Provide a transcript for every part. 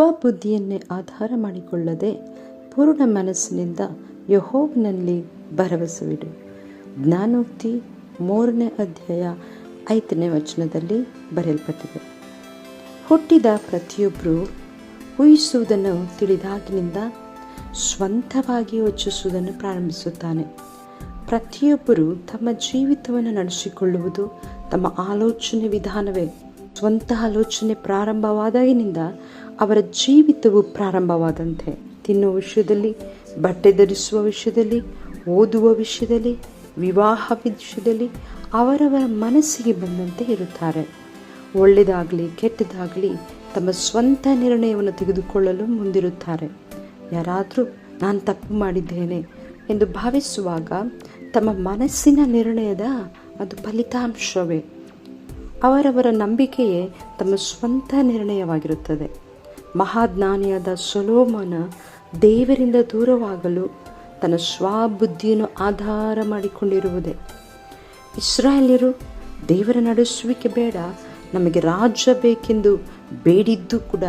ಸ್ವಬುದ್ಧಿಯನ್ನೇ ಆಧಾರ ಮಾಡಿಕೊಳ್ಳದೆ ಪೂರ್ಣ ಮನಸ್ಸಿನಿಂದ ಯಹೋವನಲ್ಲಿ ಭರವಸವಿಡು. ಜ್ಞಾನೋಕ್ತಿ ಮೂರನೇ ಅಧ್ಯಾಯ ಐದನೇ ವಚನದಲ್ಲಿ ಬರೆಯಲ್ಪಟ್ಟಿದೆ. ಹುಟ್ಟಿದ ಪ್ರತಿಯೊಬ್ಬರು ಊಹಿಸುವುದನ್ನು ತಿಳಿದಾಗಿನಿಂದ ಸ್ವಂತವಾಗಿ ಯೋಚಿಸುವುದನ್ನು ಪ್ರಾರಂಭಿಸುತ್ತಾನೆ. ಪ್ರತಿಯೊಬ್ಬರು ತಮ್ಮ ಜೀವಿತವನ್ನು ನಡೆಸಿಕೊಳ್ಳುವುದು ತಮ್ಮ ಆಲೋಚನೆ ವಿಧಾನವೇ. ಸ್ವಂತ ಆಲೋಚನೆ ಪ್ರಾರಂಭವಾದಾಗಿನಿಂದ ಅವರ ಜೀವಿತವು ಪ್ರಾರಂಭವಾದಂತೆ. ತಿನ್ನುವ ವಿಷಯದಲ್ಲಿ, ಬಟ್ಟೆ ಧರಿಸುವ ವಿಷಯದಲ್ಲಿ, ಓದುವ ವಿಷಯದಲ್ಲಿ, ವಿವಾಹ ವಿಷಯದಲ್ಲಿ ಅವರವರ ಮನಸ್ಸಿಗೆ ಬಂದಂತೆ ಇರುತ್ತಾರೆ. ಒಳ್ಳೆಯದಾಗಲಿ, ಕೆಟ್ಟದಾಗಲಿ ತಮ್ಮ ಸ್ವಂತ ನಿರ್ಣಯವನ್ನು ತೆಗೆದುಕೊಳ್ಳಲು ಮುಂದಿರುತ್ತಾರೆ. ಯಾರಾದರೂ ನಾನು ತಪ್ಪು ಮಾಡಿದ್ದೇನೆ ಎಂದು ಭಾವಿಸುವಾಗ ತಮ್ಮ ಮನಸ್ಸಿನ ನಿರ್ಣಯದ ಅದು ಫಲಿತಾಂಶವೇ. ಅವರವರ ನಂಬಿಕೆಯೇ ತಮ್ಮ ಸ್ವಂತ ನಿರ್ಣಯವಾಗಿರುತ್ತದೆ. ಮಹಾಜ್ಞಾನಿಯಾದ ಸೊಲೋಮನ ದೇವರಿಂದ ದೂರವಾಗಲು ತನ್ನ ಸ್ವಬುದ್ಧಿಯನ್ನು ಆಧಾರ ಮಾಡಿಕೊಂಡಿರುವುದೇ. ಇಸ್ರಾಯೇಲ್ಯರು ದೇವರ ನಡೆಸುವಿಕೆ ಬೇಡ, ನಮಗೆ ರಾಜ್ಯ ಬೇಕೆಂದು ಬೇಡಿದ್ದು ಕೂಡ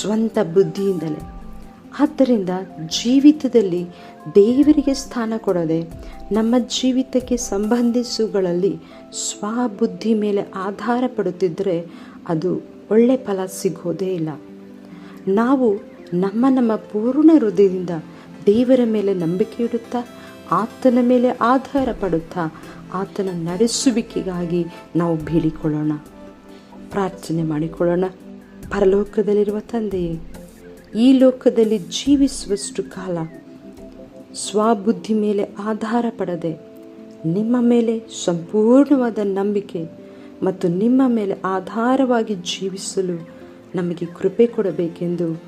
ಸ್ವಂತ ಬುದ್ಧಿಯಿಂದಲೇ. ಆದ್ದರಿಂದ ಜೀವಿತದಲ್ಲಿ ದೇವರಿಗೆ ಸ್ಥಾನ ಕೊಡದೆ ನಮ್ಮ ಜೀವಿತಕ್ಕೆ ಸಂಬಂಧಿಸುಗಳಲ್ಲಿ ಸ್ವಬುದ್ಧಿ ಮೇಲೆ ಆಧಾರ ಪಡುತ್ತಿದ್ದರೆ ಅದು ಒಳ್ಳೆ ಫಲ ಸಿಗೋದೇ ಇಲ್ಲ. ನಾವು ನಮ್ಮ ನಮ್ಮ ಪೂರ್ಣ ಹೃದಯದಿಂದ ದೇವರ ಮೇಲೆ ನಂಬಿಕೆ ಇಡುತ್ತಾ, ಆತನ ಮೇಲೆ ಆಧಾರ ಪಡುತ್ತಾ, ಆತನ ನಡೆಸುವಿಕೆಗಾಗಿ ನಾವು ಬೀಳಿಕೊಳ್ಳೋಣ. ಪ್ರಾರ್ಥನೆ ಮಾಡಿಕೊಳ್ಳೋಣ. ಪರಲೋಕದಲ್ಲಿರುವ ತಂದೆಯೇ ಈ ಲೋಕದಲ್ಲಿ ಜೀವಿಸುವಷ್ಟು ಕಾಲ ಸ್ವಬುದ್ಧಿ ಮೇಲೆ ಆಧಾರ ಪಡದೆ, ನಿಮ್ಮ ಮೇಲೆ ಸಂಪೂರ್ಣವಾದ ನಂಬಿಕೆ ಮತ್ತು ನಿಮ್ಮ ಮೇಲೆ ಆಧಾರವಾಗಿ ಜೀವಿಸಲು ನಮಗೆ ಕೃಪೆ ಕೊಡಬೇಕೆಂದು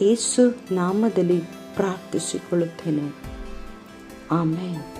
ಏಸು ನಾಮದಲ್ಲಿ ಪ್ರಾರ್ಥಿಸಿಕೊಳ್ಳುತ್ತೇನೆ. ಆಮೇಲೆ